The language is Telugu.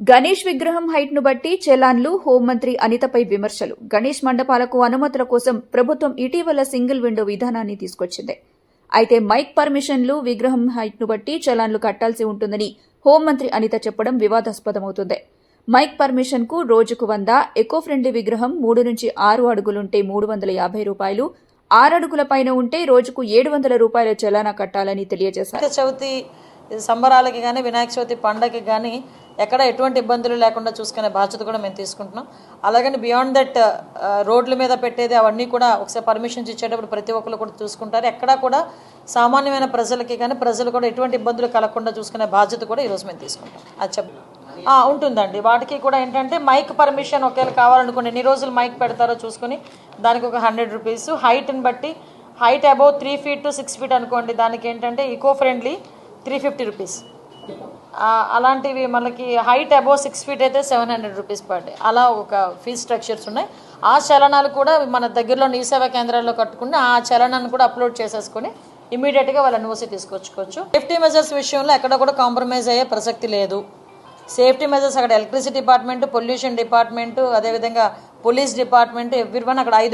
గణేష్ విగ్రహం హైట్ను బట్టి చెలాన్లు హోంమంత్రి అనితపై విమర్శలు. గణేష్ మండపాలకు అనుమతుల కోసం ప్రభుత్వం ఇటీవల సింగిల్ విండో విధానాన్ని తీసుకొచ్చింది. అయితే మైక్ పర్మిషన్లు విగ్రహం హైట్ను బట్టి చలాన్లు కట్టాల్సి ఉంటుందని హోంమంత్రి అనిత చెప్పడం వివాదాస్పదమవుతుంది. మైక్ పర్మిషన్కు రోజుకు వంద ఎకో ఫ్రెండ్లీ విగ్రహం మూడు నుంచి ఆరు అడుగులుంటే మూడు వందల యాభై రూపాయలు ఆరు అడుగుల పైన ఉంటే రోజుకు ఏడు వందల రూపాయల చలానా కట్టాలని తెలియజేశారు. చవితి సంబరాలకి కానీ వినాయక చవితి పండగకి కానీ ఎక్కడ ఎటువంటి ఇబ్బందులు లేకుండా చూసుకునే బాధ్యత కూడా మేము తీసుకుంటున్నాం. అలాగని బియాండ్ దట్ uh, రోడ్ల మీద పెట్టేది అవన్నీ కూడా ఒకసారి పర్మిషన్స్ ఇచ్చేటప్పుడు ప్రతి ఒక్కరు కూడా చూసుకుంటారు. ఎక్కడా కూడా సామాన్యమైన ప్రజలకి కానీ ప్రజలు కూడా ఎటువంటి ఇబ్బందులు కలగకుండా చూసుకునే బాధ్యత కూడా ఈరోజు మేము తీసుకుంటాం. అది చెప్ ఉంటుందండి. వాటికి కూడా ఏంటంటే మైక్ పర్మిషన్ ఒకవేళ కావాలనుకోండి ఎన్ని రోజులు మైక్ పెడతారో చూసుకుని దానికి ఒక హండ్రెడ్ రూపీస్ హైట్ని బట్టి height above three feet to six feet అనుకోండి దానికి ఏంటంటే eco friendly three fifty rupees అలాంటివి మనకి హైట్ అబౌవ్ సిక్స్ ఫీట్ అయితే seven hundred rupees per day. అలా ఒక ఫీజ్ స్ట్రక్చర్స్ ఉన్నాయి. ఆ చలనాలు కూడా మన దగ్గరలో నీ సేవా కేంద్రాల్లో కట్టుకుని ఆ చలనాన్ని కూడా అప్లోడ్ చేసేసుకొని ఇమీడియట్గా వాళ్ళ ఎన్ఓసి తీసుకొచ్చుకోవచ్చు. సేఫ్టీ మెజర్స్ విషయంలో ఎక్కడ కూడా కాంప్రమైజ్ అయ్యే ప్రసక్తి లేదు. సేఫ్టీ మెజర్స్ అక్కడ ఎలక్ట్రిసిటీ డిపార్ట్మెంట్ పొల్యూషన్ డిపార్ట్మెంట్ అదేవిధంగా పోలీస్ డిపార్ట్మెంట్ ఎవ్రీ వన్ అక్కడ ఐదు